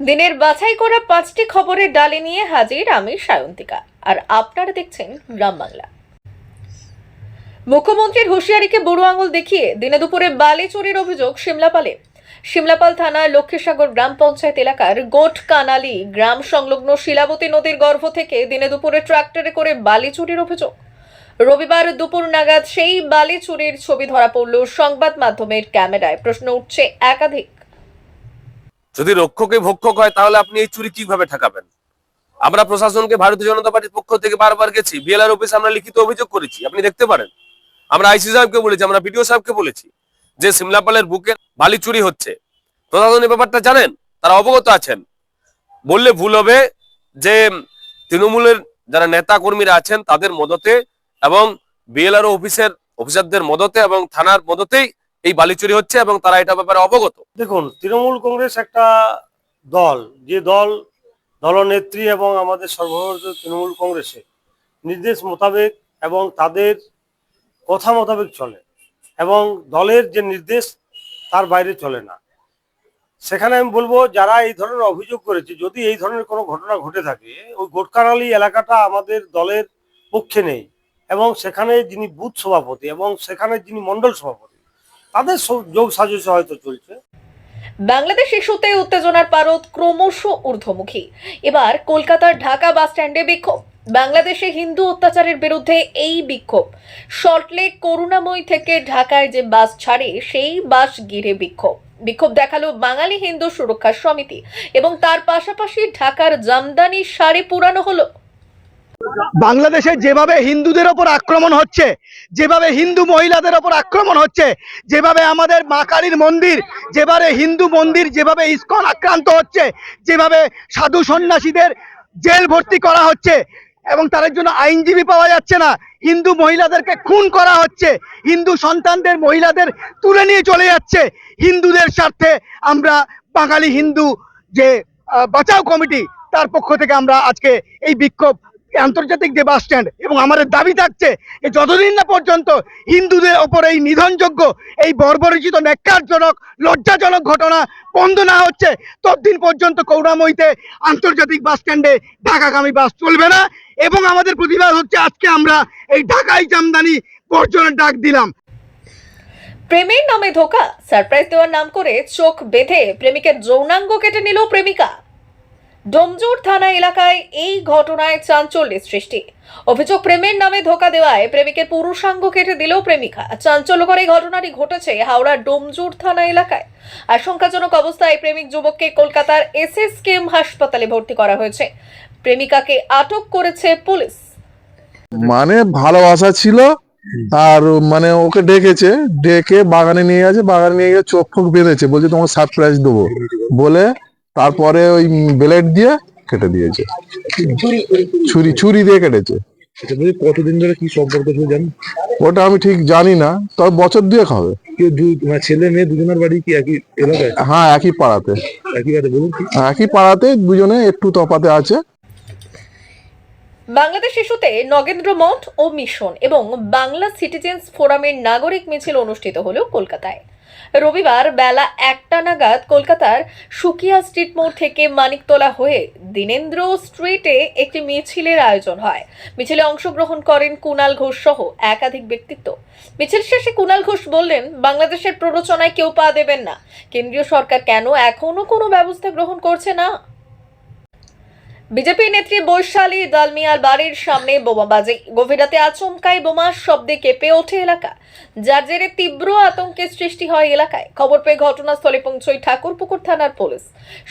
দিনের বাছাই করা পাঁচটি খবরের ডালে নিয়ে হাজির আমি সায়ন্তিকা। আর আপনারা দেখছেন গ্রাম বাংলা। মুখ্যমন্ত্রীর হুঁশিয়ারিকে বুড়ো আঙুল দেখিয়ে দিনে দুপুরে বালি চুরির অভিযোগ সিমলাপালে সিমলাপাল থানার লক্ষ্মীসাগর গ্রাম পঞ্চায়েত এলাকার গোট কানালি গ্রাম সংলগ্ন শিলাবতী নদীর গর্ভ থেকে দিনে দুপুরে ট্রাক্টরে করে বালি চুরির অভিযোগ। রবিবার দুপুর নাগাদ সেই বালি চুরির ছবি ধরা পড়ল সংবাদ মাধ্যমের ক্যামেরায়। প্রশ্ন উঠছে একাধিক। যদি রক্ষকে ভক্ষক হয়, তাহলে আপনি এই চুরি কীভাবে ঠেকাবেন? আমরা প্রশাসনকে ভারতীয় জনতা পার্টির পক্ষ থেকে বারবার গেছি, বিএলআর অফিসে আমরা লিখিত অভিযোগ করেছি, আপনি দেখতে পারেন। আমরা আইসি সাহেবকে বলেছি, আমরা বিডিও সাহেবকে বলেছি যে সিমলাপালের বুকে বালি চুরি হচ্ছে। প্রশাসন ব্যাপারটা জানেন, তারা অবগত আছেন। বললে ভুল হবে যে তৃণমূলের যারা নেতা কর্মীরা আছেন, তাদের মদতে এবং বিএলআর অফিসের অফিসারদের মদতে এবং থানার মদতেই এই বালি চুরি হচ্ছে এবং তারা এটা ব্যাপারে অবগত। দেখুন, তৃণমূল কংগ্রেস একটা দল, যে দল, দলনেত্রী এবং আমাদের সর্বভারতীয় তৃণমূল কংগ্রেসে নির্দেশ মোতাবেক এবং তাদের কথা মোতাবেক চলে এবং দলের যে নির্দেশ তার বাইরে চলে না। সেখানে আমি বলব, যারা এই ধরনের অভিযোগ করেছে, যদি এই ধরনের কোনো ঘটনা ঘটে থাকে, ওই গোটকারালি এলাকাটা আমাদের দলের পক্ষে নেই এবং সেখানে যিনি বুথ সভাপতি এবং সেখানে যিনি মণ্ডল সভাপতি তাদের যোগ সাজসে হয়তো চলছে। বাংলাদেশ ইস্যুতে উত্তেজনার পারদ ক্রমশ ঊর্ধ্বমুখী। এবার কলকাতার ঢাকা বাস স্ট্যান্ডে বিক্ষোভ। বাংলাদেশে হিন্দু অত্যাচারের বিরুদ্ধে এই বিক্ষোভ। সল্টলেক, করুণাময়ী থেকে ঢাকায় যে বাস ছাড়ে, সেই বাস ঘিরে বিক্ষোভ। বিক্ষোভ দেখাল বাঙালি হিন্দু সুরক্ষা সমিতি এবং তার পাশাপাশি ঢাকার জামদানি শাড়ি পুরানো হলো। বাংলাদেশে যেভাবে হিন্দুদের ওপর আক্রমণ হচ্ছে, যেভাবে হিন্দু মহিলাদের ওপর আক্রমণ হচ্ছে, যেভাবে আমাদের মা কালীর মন্দির, যেভাবে হিন্দু মন্দির, যেভাবে ইস্কন আক্রান্ত হচ্ছে, যেভাবে সাধু সন্ন্যাসীদের জেল ভর্তি করা হচ্ছে এবং তাদের জন্য আইনজীবী পাওয়া যাচ্ছে না, হিন্দু মহিলাদেরকে খুন করা হচ্ছে, হিন্দু সন্তানদের মহিলাদের তুলে নিয়ে চলে যাচ্ছে, হিন্দুদের স্বার্থে আমরা বাঙালি হিন্দু যে বাঁচাও কমিটি, তার পক্ষ থেকে আমরা আজকে এই বিক্ষোভ আন্তর্জাতিক যে বাস স্ট্যান্ড এবং আমাদের দাবি থাকছে যে যতদিন না পর্যন্ত হিন্দুদের ওপর এই নিধনযোগ্য, এই বর্বরিচিত, ন্যাক্কারজনক, লজ্জাজনক ঘটনা বন্ধ না হচ্ছে, ততদিন পর্যন্ত করুণাময়ীতে আন্তর্জাতিক বাস স্ট্যান্ডে ঢাকাগামী বাস চলবে না এবং আমাদের প্রতিবাদ হচ্ছে আজকে আমরা এই ঢাকাই জামদানি বর্জনের ডাক দিলাম। প্রেমের নামে ধোকা, সারপ্রাইজ দেওয়ার নাম করে চোখ বেঁধে প্রেমিকের যৌনাঙ্গ কেটে নিল প্রেমিকা। ডোমজুর থানা এলাকায় এই ঘটনায় চাঞ্চল্যের সৃষ্টি। অভিযোগ প্রেমের নামে ধোকা দেওয়ায় প্রেমিকের পুরুষাঙ্গ কেটে দিল প্রেমিকা। চাঞ্চল্যকর এই ঘটনাটি ঘটেছে হাওড়ার ডোমজুর থানা এলাকায়। আশঙ্কাজনক অবস্থায় প্রেমিক যুবককে কলকাতার এস এস এসএসকেএম হাসপাতালে ভর্তি করা হয়েছে। প্রেমিকাকে আটক করেছে পুলিশ। মানে ভালোবাসা ছিল, আর মানে ওকে ডেকেছে, ডেকে বাগানে নিয়ে গেছে, বাগানে নিয়ে গিয়ে চোখ ফোক বেঁধেছে, বলছে তোমাকে সারপ্রাইজ দেবো। বলে তারপরে ওই ব্লেড দিয়ে কেটে দিয়েছে। ছুরি ছুরি দিয়ে কেটেছে। কতদিন ধরে কি সম্পর্ক ছিল জানেন ওটা আমি ঠিক জানি না তবে বছর দুয়েক হবে। মানে ছেলে মেয়ে দুজনের বাড়ি কি একই এলাকায়? হ্যাঁ একই পাড়াতে। একই বাড়ি বলুন কি? একই পাড়াতে দুজনে একটু তফাতে আছে। বাংলাদেশ ইস্যুতে নগেন্দ্র মঠ ও মিশন এবং বাংলা সিটিজেন্স ফোরামের নাগরিক মিছিল অনুষ্ঠিত হলো কলকাতায়। রবিবার বেলা একটা নাগাদ কলকাতার সুকিয়া স্ট্রিট মোড় থেকে মানিকতলা হয়ে দীনেন্দ্র স্ট্রিটে একটি মিছিলের আয়োজন হয়। মিছিলে অংশগ্রহণ করেন কুণাল ঘোষ সহ একাধিক ব্যক্তিত্ব। মিছিল শেষে কুনাল ঘোষ বললেন, বাংলাদেশের প্ররোচনায় কেউ পা দেবেন না। কেন্দ্রীয় সরকার কেন এখনও কোনো ব্যবস্থা গ্রহণ করছে না? বিজেপি নেত্রী বৈশালী দালমিয়ার বাড়ির সামনে বোমাবাজি। গভীর রাতে আচমকাই বোমার শব্দে কেঁপে ওঠে এলাকা। যার জেরে তীব্র আতঙ্কের সৃষ্টি হয় এলাকায়। খবর পেয়ে ঘটনাস্থলে পৌঁছয় ঠাকুরপুকুর থানার পুলিশ।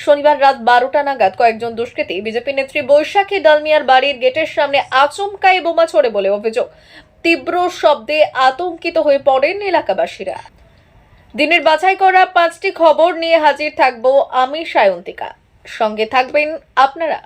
শনিবার রাত বারোটা নাগাদ কয়েকজন দুষ্কৃতী বিজেপি নেত্রী বৈশাখী ডালমিয়ার বাড়ির গেটের সামনে আচমকাই বোমা ছোড়ে বলে অভিযোগ। তীব্র শব্দে আতঙ্কিত হয়ে পড়েন এলাকাবাসীরা। দিনের বাছাই করা পাঁচটি খবর নিয়ে হাজির থাকব আমি সায়ন্তিকা। সঙ্গে থাকবেন আপনারা।